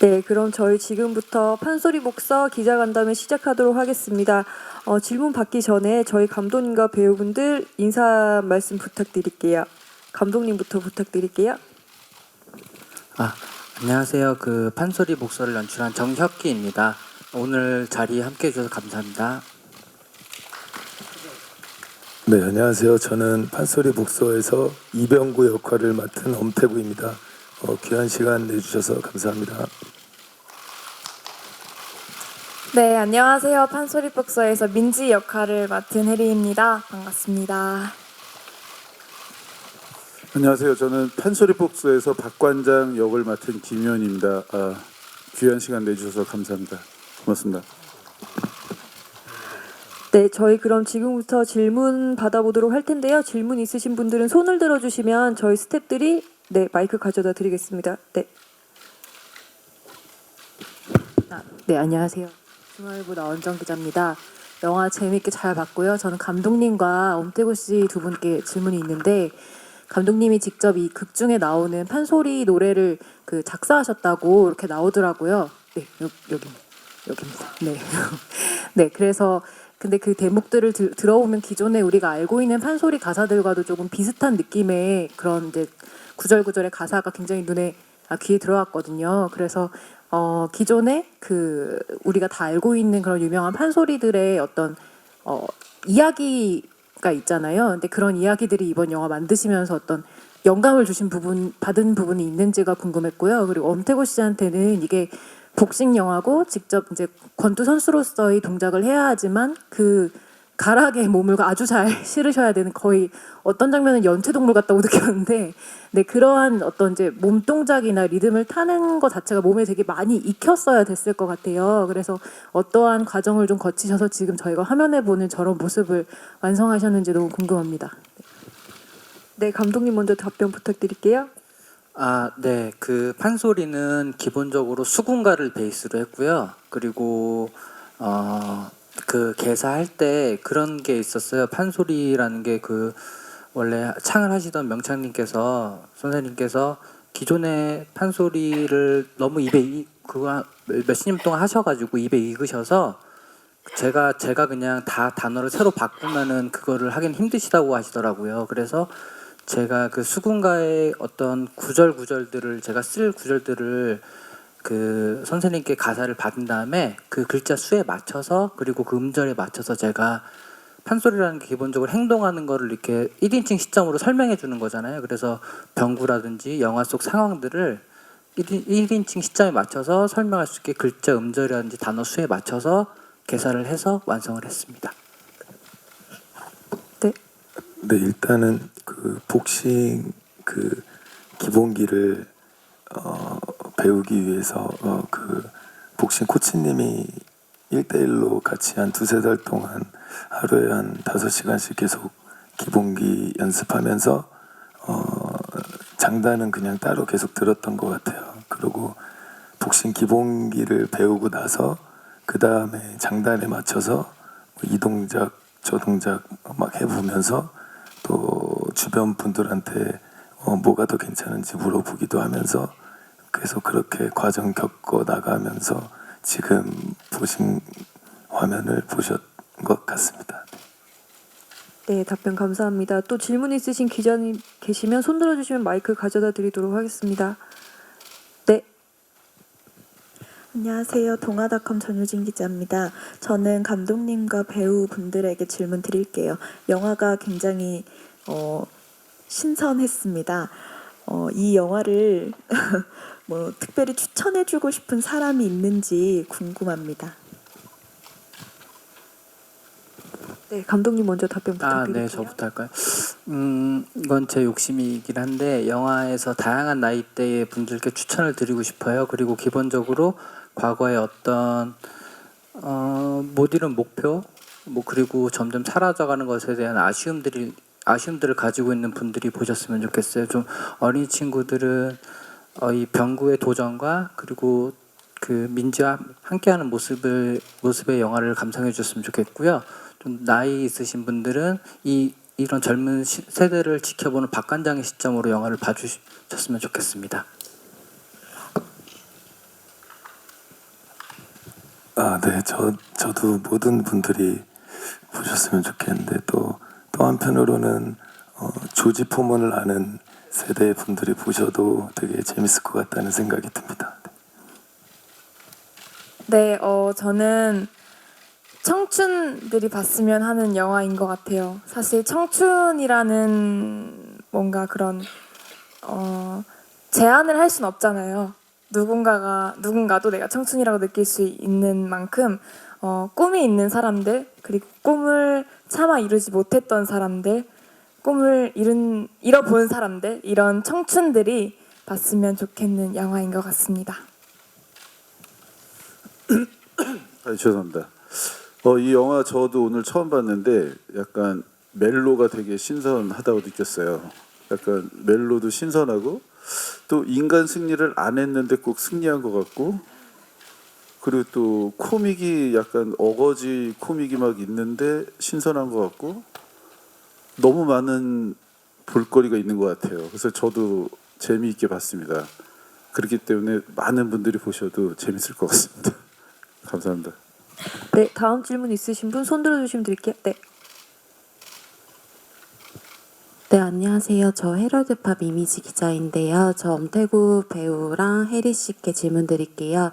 네, 그럼 저희 지금부터 판소리 목서 기자간담회 시작하도록 하겠습니다. 어, 질문 받기 전에 저희 감독님과 배우분들 인사 말씀 부탁드릴게요. 감독님부터 부탁드릴게요. 아, 안녕하세요. 그 판소리 목소리를 연출한 정혁기입니다. 오늘 자리에 함께 해주셔서 감사합니다. 네, 안녕하세요. 저는 판소리 복서에서 이병구 역할을 맡은 엄태구입니다. 어, 귀한 시간 내주셔서 감사합니다. 네, 안녕하세요. 판소리 복서에서 민지 역할을 맡은 혜리입니다. 반갑습니다. 안녕하세요. 저는 판소리 복수에서 박관장 역을 맡은 김현입니다. 아, 귀한 시간 내주셔서 감사합니다. 고맙습니다. 네, 저희 그럼 지금부터 질문 받아보도록 할 텐데요. 질문 있으신 분들은 손을 들어주시면 저희 스태프들이 네 마이크 가져다 드리겠습니다. 네. 아, 네, 안녕하세요. 중앙일보 나원정 기자입니다. 영화 재밌게 잘 봤고요. 저는 감독님과 엄태구 씨 두 분께 질문이 있는데 감독님이 직접 이 극 중에 나오는 판소리 노래를 그 작사하셨다고 이렇게 나오더라고요. 네, 여, 여기 여기입니다. 네, 네, 그래서 근데 그 대목들을 들, 들어보면 기존에 우리가 알고 있는 판소리 가사들과도 조금 비슷한 느낌의 그런 이제 구절구절의 가사가 굉장히 눈에 아, 귀에 들어왔거든요. 그래서 어, 기존에 그 우리가 다 알고 있는 그런 유명한 판소리들의 어떤 어, 이야기가 있잖아요. 근데 그런 이야기들이 이번 영화 만드시면서 어떤 영감을 주신 부분 받은 부분이 있는지가 궁금했고요. 그리고 엄태구 씨한테는 이게 복싱 영화고 직접 이제 권투 선수로서의 동작을 해야 하지만 그 가락에 몸을 아주 잘 실으셔야 되는 거의 어떤 장면은 연체 동물 같다고 느꼈는데 네 그러한 어떤 이제 몸 동작이나 리듬을 타는 것 자체가 몸에 되게 많이 익혔어야 됐을 것 같아요. 그래서 어떠한 과정을 좀 거치셔서 지금 저희가 화면에 보는 저런 모습을 완성하셨는지 너무 궁금합니다. 네, 감독님 먼저 답변 부탁드릴게요. 아, 네. 그 판소리는 기본적으로 수군가를 베이스로 했고요. 그리고 어, 그 개사할 때 그런 게 있었어요. 판소리라는 게 그 원래 창을 하시던 명창님께서 선생님께서 기존의 판소리를 너무 입에 이, 그거 몇십 년 동안 하셔가지고 입에 익으셔서 제가 제가 그냥 다 단어를 새로 바꾸면은 그거를 하긴 힘드시다고 하시더라고요. 그래서 제가 그 수군가의 어떤 구절 구절들을 제가 쓸 구절들을 그 선생님께 가사를 받은 다음에 그 글자 수에 맞춰서 그리고 그 음절에 맞춰서 제가 판소리라는 게 기본적으로 행동하는 거를 이렇게 1인칭 시점으로 설명해 주는 거잖아요. 그래서 병구라든지 영화 속 상황들을 1인, 1인칭 시점에 맞춰서 설명할 수 있게 글자 음절이라든지 단어 수에 맞춰서 개사를 해서 완성을 했습니다. 네, 일단은 그 복싱 그 기본기를 어, 배우기 위해서 어, 그 복싱 코치님이 1대1로 같이 한 두세 달 동안 하루에 한 다섯 시간씩 계속 기본기 연습하면서 어, 장단은 그냥 따로 계속 들었던 것 같아요. 그리고 복싱 기본기를 배우고 나서 그 다음에 장단에 맞춰서 뭐이 동작 저 동작 막 해보면서 또 주변 분들한테 어, 뭐가 더 괜찮은지 물어보기도 하면서 계속 그렇게 과정 겪어 나가면서 지금 보신 화면을 보셨 것 같습니다. 네, 답변 감사합니다. 또 질문 있으신 기자님 계시면 손 들어주시면 마이크 가져다 드리도록 하겠습니다. 네, 안녕하세요. 동아닷컴 전유진 기자입니다. 저는 감독님과 배우분들에게 질문 드릴게요. 영화가 굉장히 어, 신선했습니다. 어, 이 영화를 뭐 특별히 추천해주고 싶은 사람이 있는지 궁금합니다. 네, 감독님 먼저 답변 아, 부탁드릴게요. 네, 저부터 할까요? 음, 이건 제 욕심이긴 한데 영화에서 다양한 나이대의 분들께 추천을 드리고 싶어요. 그리고 기본적으로 과거의 어떤 어, 못 이룬 목표, 뭐 그리고 점점 사라져가는 것에 대한 아쉬움들이 아쉬움들을 가지고 있는 분들이 보셨으면 좋겠어요. 좀 어린 친구들은 어, 이 병구의 도전과 그리고 그 민지와 함께하는 모습을 모습의 영화를 감상해 주셨으면 좋겠고요. 좀 나이 있으신 분들은 이 이런 젊은 시, 세대를 지켜보는 박관장의 시점으로 영화를 봐주셨으면 좋겠습니다. 아, 네, 저 저도 모든 분들이 보셨으면 좋겠는데 또 또 한편으로는 어, 조지 포먼을 아는 세대 분들이 보셔도 되게 재밌을 것 같다는 생각이 듭니다. 네, 어, 저는 청춘들이 봤으면 하는 영화인 것 같아요. 사실 청춘이라는 뭔가 그런 어, 제한을 할 수는 없잖아요. 누군가가 누군가도 내가 청춘이라고 느낄 수 있는 만큼 어, 꿈이 있는 사람들 그리고 꿈을 차마 이루지 못했던 사람들 꿈을 이룬 잃어본 사람들 이런 청춘들이 봤으면 좋겠는 영화인 것 같습니다. 아, 죄송합니다. 어, 이 영화 저도 오늘 처음 봤는데 약간 멜로가 되게 신선하다고 느꼈어요. 약간 멜로도 신선하고 또 인간 승리를 안 했는데 꼭 승리한 것 같고 그리고 또 코믹이 약간 어거지 코믹이 막 있는데 신선한 것 같고 너무 많은 볼거리가 있는 것 같아요. 그래서 저도 재미있게 봤습니다. 그렇기 때문에 많은 분들이 보셔도 재밌을 것 같습니다. 감사합니다. 네, 다음 질문 있으신 분 손 들어주시면 드릴게요. 네. 네, 안녕하세요. 저 헤럴드팝 이미지 기자인데요. 저 엄태구 배우랑 혜리 씨께 질문 드릴게요.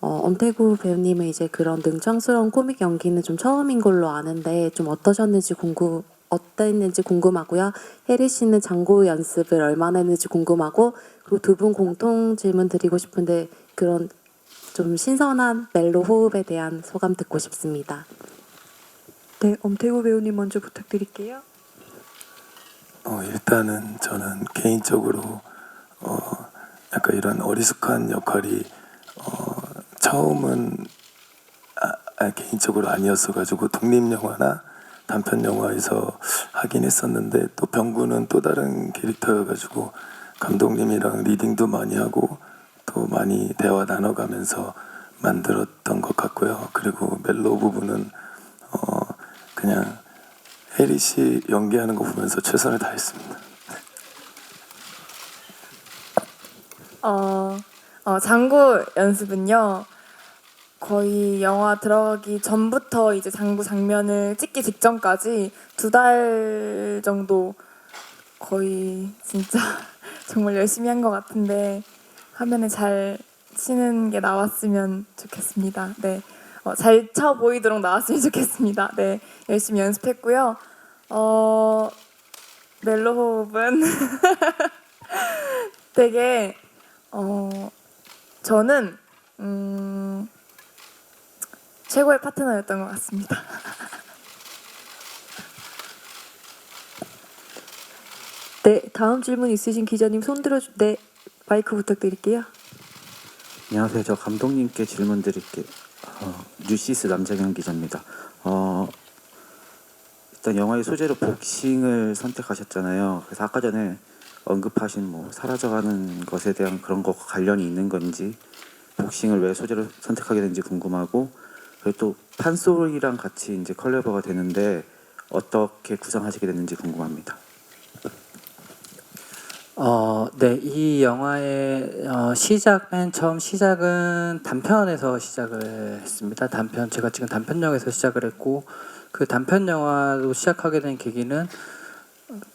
어, 엄태구 배우님은 이제 그런 능청스러운 코믹 연기는 좀 처음인 걸로 아는데 좀 어떠셨는지 궁금 어땠는지 궁금하고요. 혜리 씨는 장고 연습을 얼마나 했는지 궁금하고 그리고 두 분 공통 질문 드리고 싶은데 그런 좀 신선한 멜로 호흡에 대한 소감 듣고 싶습니다. 네, 엄태구 배우님 먼저 부탁드릴게요. 어, 일단은 저는 개인적으로 어, 약간 이런 어리숙한 역할이 어, 처음은 아, 아, 개인적으로 아니었어가지고 독립 영화나 단편 영화에서 하긴 했었는데 또 병구는 또 다른 캐릭터여가지고 감독님이랑 리딩도 많이 하고 또 많이 대화 나눠가면서 만들었던 것 같고요. 그리고 멜로 부분은 어, 그냥 혜리 씨 연기하는 거 보면서 최선을 다했습니다. 어, 어, 장구 연습은요. 거의 영화 들어가기 전부터 이제 장구 장면을 찍기 직전까지 두 달 정도 거의 진짜 정말 열심히 한 것 같은데 화면에 잘 치는 게 나왔으면 좋겠습니다. 네, 어, 잘쳐 보이도록 나왔으면 좋겠습니다. 네, 열심히 연습했고요. 어, 멜로 호흡은 되게 어 저는 음 최고의 파트너였던 것 같습니다. 네, 다음 질문 있으신 기자님 손 들어 주. 네, 마이크 부탁드릴게요. 안녕하세요. 저 감독님께 질문 드릴게요. 어, 뉴시스 남정현 기자입니다. 어, 일단 영화의 소재로 복싱을 선택하셨잖아요. 그래서 아까 전에 언급하신 뭐 사라져가는 것에 대한 그런 것과 관련이 있는 건지 복싱을 왜 소재로 선택하게 된지 궁금하고 그리고 또 판소리랑 같이 이제 컬래버가 되는데 어떻게 구성하시게 됐는지 궁금합니다. 어, 네, 이 영화의 어, 시작 맨 처음 시작은 단편에서 시작을 했습니다. 단편 제가 지금 단편영에서 시작을 했고 그 단편 영화로 시작하게 된 계기는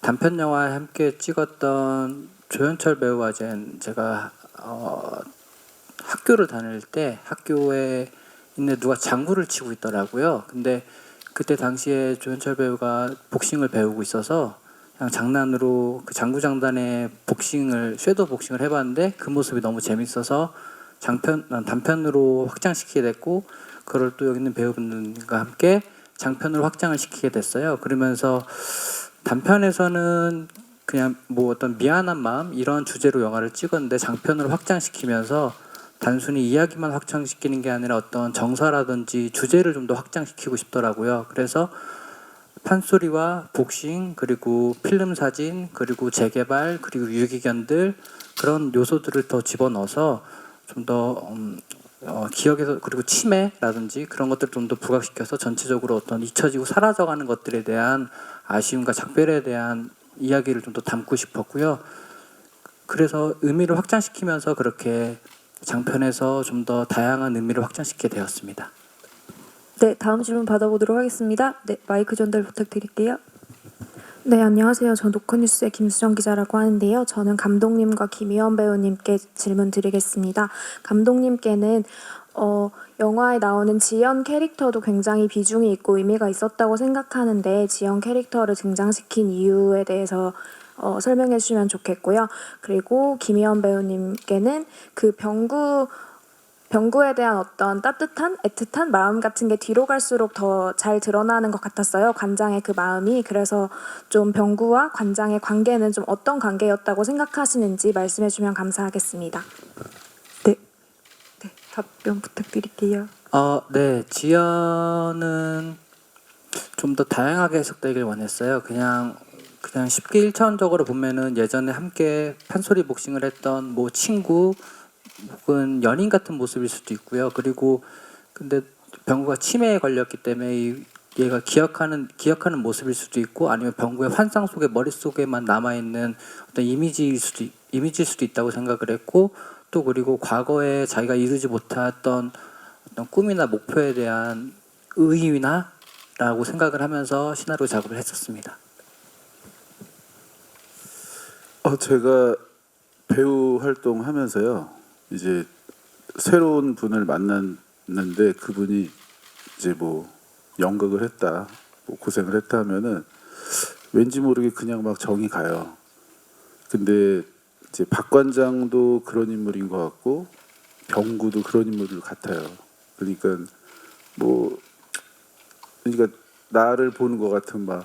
단편 영화에 함께 찍었던 조현철 배우와 젠 제가 어, 학교를 다닐 때 학교에 있는 누가 장구를 치고 있더라고요. 근데 그때 당시에 조현철 배우가 복싱을 배우고 있어서 그냥 장난으로 그 장구 장단에 복싱을 섀도우 복싱을 해봤는데 그 모습이 너무 재밌어서 장편 아, 단편으로 확장시키게 됐고 그걸 또 여기 있는 배우분들과 함께 장편으로 확장을 시키게 됐어요. 그러면서 단편에서는 그냥 뭐 어떤 미안한 마음 이런 주제로 영화를 찍었는데 장편으로 확장시키면서 단순히 이야기만 확장시키는 게 아니라 어떤 정서라든지 주제를 좀 더 확장시키고 싶더라고요. 그래서 판소리와 복싱 그리고 필름 사진 그리고 재개발 그리고 유기견들 그런 요소들을 더 집어넣어서 좀더 음, 어, 기억에서 그리고 치매라든지 그런 것들 좀 더 부각시켜서 전체적으로 어떤 잊혀지고 사라져가는 것들에 대한 아쉬움과 작별에 대한 이야기를 좀 더 담고 싶었고요. 그래서 의미를 확장시키면서 그렇게 장편에서 좀 더 다양한 의미를 확장시키게 되었습니다. 네, 다음 질문 받아보도록 하겠습니다. 네, 마이크 전달 부탁드릴게요. 네, 안녕하세요. 저 노컷뉴스의 김수정 기자라고 하는데요. 저는 감독님과 김희원 배우님께 질문 드리겠습니다. 감독님께는 어, 영화에 나오는 지연 캐릭터도 굉장히 비중이 있고 의미가 있었다고 생각하는데 지연 캐릭터를 등장시킨 이유에 대해서 어, 설명해 주시면 좋겠고요. 그리고 김희원 배우님께는 그 병구 병구에 대한 어떤 따뜻한 애틋한 마음 같은 게 뒤로 갈수록 더 잘 드러나는 것 같았어요. 관장의 그 마음이 그래서 좀 병구와 관장의 관계는 좀 어떤 관계였다고 생각하시는지 말씀해 주면 감사하겠습니다. 네, 네, 답변 부탁드릴게요. 어, 네, 지연은 좀 더 다양하게 해석되길 원했어요. 그냥 그냥 쉽게 일차원적으로 보면은 예전에 함께 판소리 복싱을 했던 뭐 친구 혹은 연인 같은 모습일 수도 있고요. 그리고 근데 병구가 치매에 걸렸기 때문에 이 얘가 기억하는 기억하는 모습일 수도 있고 아니면 병구의 환상 속에 머릿속에만 남아 있는 어떤 이미지일 수도 있- 이미지일 수도 있다고 생각을 했고 또 그리고 과거에 자기가 이루지 못했던 어떤 꿈이나 목표에 대한 의의나 라고 생각을 하면서 시나리오 작업을 했었습니다. 어, 제가 배우 활동하면서요. 이제 새로운 분을 만났는데 그분이 이제 뭐 연극을 했다, 뭐 고생을 했다 하면은 왠지 모르게 그냥 막 정이 가요. 근데 이제 박 관장도 그런 인물인 것 같고 병구도 그런 인물 같아요. 그러니까 뭐 그러니까 나를 보는 것 같은 막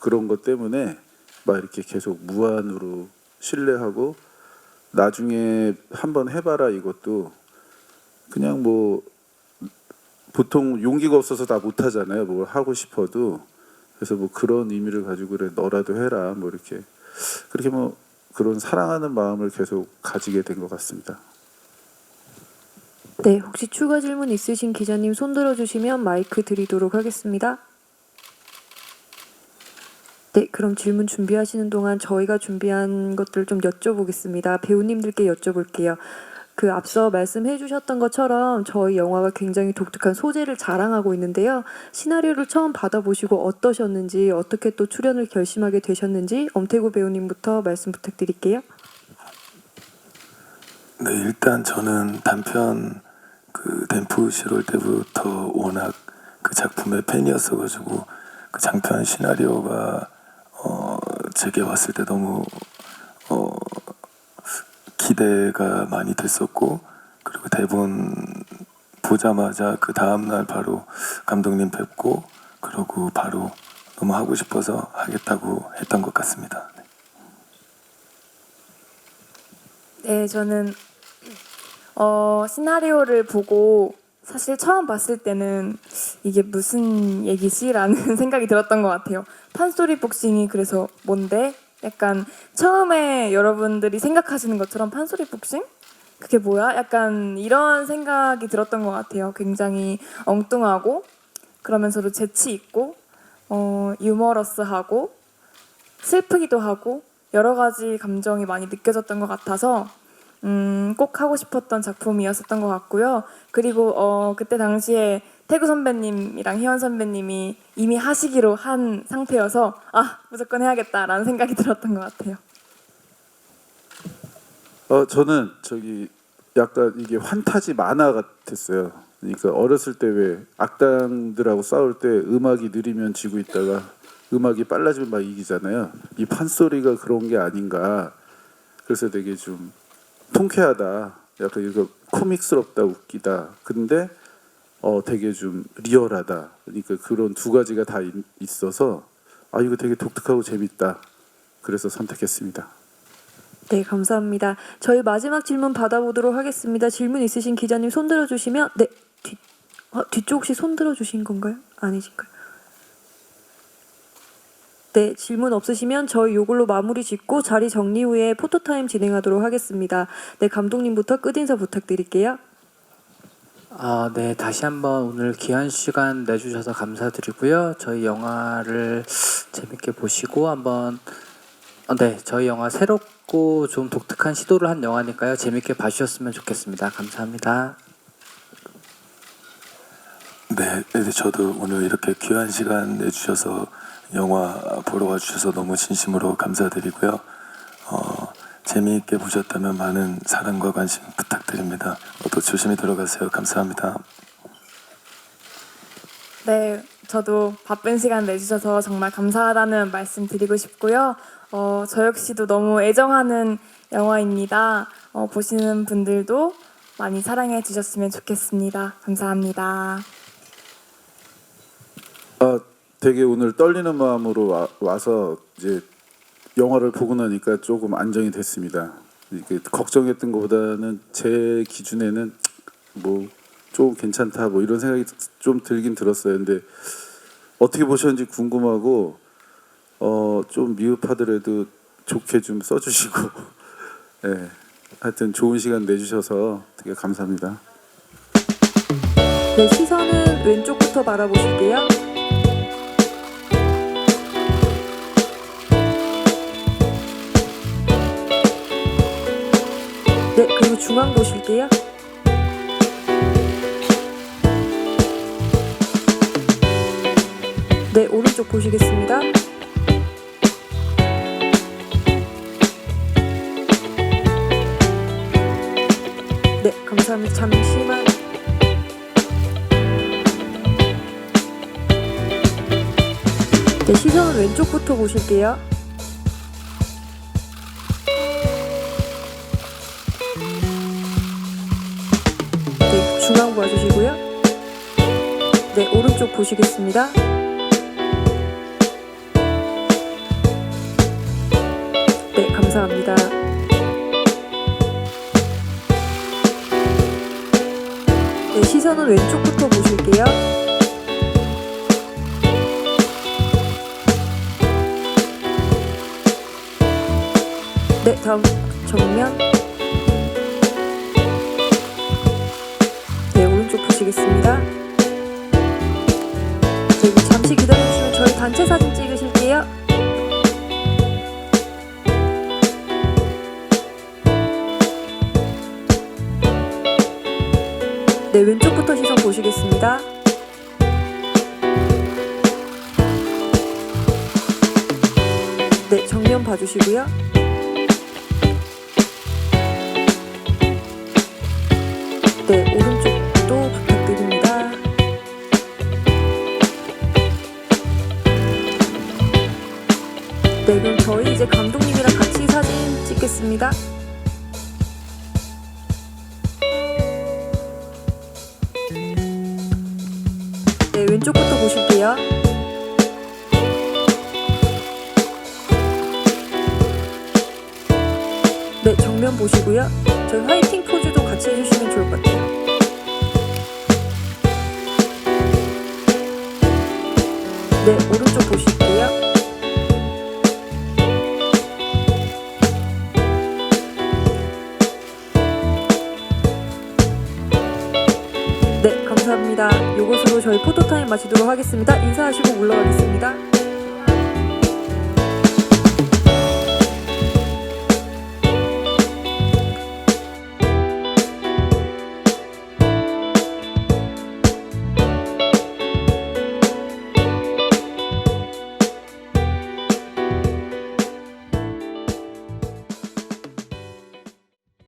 그런 것 때문에 막 이렇게 계속 무한으로 신뢰하고 나중에 한번 해봐라 이것도 그냥 뭐 보통 용기가 없어서 다 못하잖아요. 뭘 하고 싶어도 그래서 뭐 그런 의미를 가지고 그래 너라도 해라 뭐 이렇게 그렇게 뭐 그런 사랑하는 마음을 계속 가지게 된 것 같습니다. 네, 혹시 추가 질문 있으신 기자님 손 들어주시면 마이크 드리도록 하겠습니다. 네, 그럼 질문 준비하시는 동안 저희가 준비한 것들 좀 여쭤보겠습니다. 배우님들께 여쭤볼게요. 그 앞서 말씀해 주셨던 것처럼 저희 영화가 굉장히 독특한 소재를 자랑하고 있는데요. 시나리오를 처음 받아보시고 어떠셨는지, 어떻게 또 출연을 결심하게 되셨는지 엄태구 배우님부터 말씀 부탁드릴게요. 네, 일단 저는 단편 그 댐프 시롤 때부터 워낙 그 작품의 팬이었어가지고 그 장편 시나리오가 어 제게 왔을 때 너무 어 기대가 많이 됐었고 그리고 대본 보자마자 그 다음 날 바로 감독님 뵙고 그러고 바로 너무 하고 싶어서 하겠다고 했던 것 같습니다. 네. 네, 저는 어, 시나리오를 보고 사실 처음 봤을 때는 이게 무슨 얘기지라는 생각이 들었던 것 같아요. 판소리 복싱이 그래서 뭔데? 약간 처음에 여러분들이 생각하시는 것처럼 판소리 복싱? 그게 뭐야? 약간 이런 생각이 들었던 것 같아요. 굉장히 엉뚱하고 그러면서도 재치 있고 어, 유머러스하고 슬프기도 하고 여러 가지 감정이 많이 느껴졌던 것 같아서 음, 꼭 하고 싶었던 작품이었었던 것 같고요. 그리고 어, 그때 당시에 태구 선배님이랑 희원 선배님이 이미 하시기로 한 상태여서 아 무조건 해야겠다라는 생각이 들었던 것 같아요. 어 저는 저기 약간 이게 환타지 만화 같았어요. 그러니까 어렸을 때 왜 악당들하고 싸울 때 음악이 느리면 지고 있다가 음악이 빨라지면 막 이기잖아요. 이 판소리가 그런 게 아닌가. 그래서 되게 좀 통쾌하다. 약간 이거 코믹스럽다, 웃기다. 근데 어 되게 좀 리얼하다. 그러니까 그런 두 가지가 다 있- 있어서 아 이거 되게 독특하고 재밌다. 그래서 선택했습니다. 네, 감사합니다. 저희 마지막 질문 받아보도록 하겠습니다. 질문 있으신 기자님 손 들어주시면 네, 뒤, 어, 뒤쪽 혹시 손 들어주신 건가요? 아니신가요? 네, 질문 없으시면 저희 요걸로 마무리 짓고 자리 정리 후에 포토타임 진행하도록 하겠습니다. 네, 감독님부터 끝인사 부탁드릴게요. 아, 네. 다시 한번 오늘 귀한 시간 내주셔서 감사드리고요. 저희 영화를 재밌게 보시고 한번 어, 네. 저희 영화 새롭고 좀 독특한 시도를 한 영화니까요. 재밌게 봐주셨으면 좋겠습니다. 감사합니다. 네, 네, 저도 오늘 이렇게 귀한 시간 내주셔서 영화 보러 와주셔서 너무 진심으로 감사드리고요. 어, 재미있게 보셨다면 많은 사랑과 관심 부탁드립니다. 또 조심히 들어가세요. 감사합니다. 네, 저도 바쁜 시간 내주셔서 정말 감사하다는 말씀 드리고 싶고요. 어, 저 역시도 너무 애정하는 영화입니다. 어, 보시는 분들도 많이 사랑해 주셨으면 좋겠습니다. 감사합니다. 아, 되게 오늘 떨리는 마음으로 와, 와서 이제 영화를 보고 나니까 조금 안정이 됐습니다. 이게 걱정했던 것보다는 제 기준에는 뭐 좀 괜찮다 뭐 이런 생각이 좀 들긴 들었어요. 근데 어떻게 보셨는지 궁금하고 어 좀 미흡하더라도 좋게 좀 써주시고 예 하여튼 좋은 시간 내주셔서 되게 감사합니다. 네, 시선은 왼쪽부터 바라보실게요. 중앙 보실게요. 네, 오른쪽 보시겠습니다. 네, 감사합니다. 잠시만. 네, 시선은 왼쪽부터 보실게요. 중앙 봐주시고요. 네, 오른쪽 보시겠습니다. 네, 감사합니다. 네, 시선은 왼쪽부터 보실게요. 네, 다음 정면. 보시겠습니다. 네, 잠시 기다려주시면 저희 단체 사진 찍으실게요. 네, 왼쪽부터 시선 보시겠습니다. 네, 정면 봐주시고요. 네, 오른쪽도 찍겠습니다. 포토타임 마치도록 하겠습니다. 인사하시고 물러가겠습니다.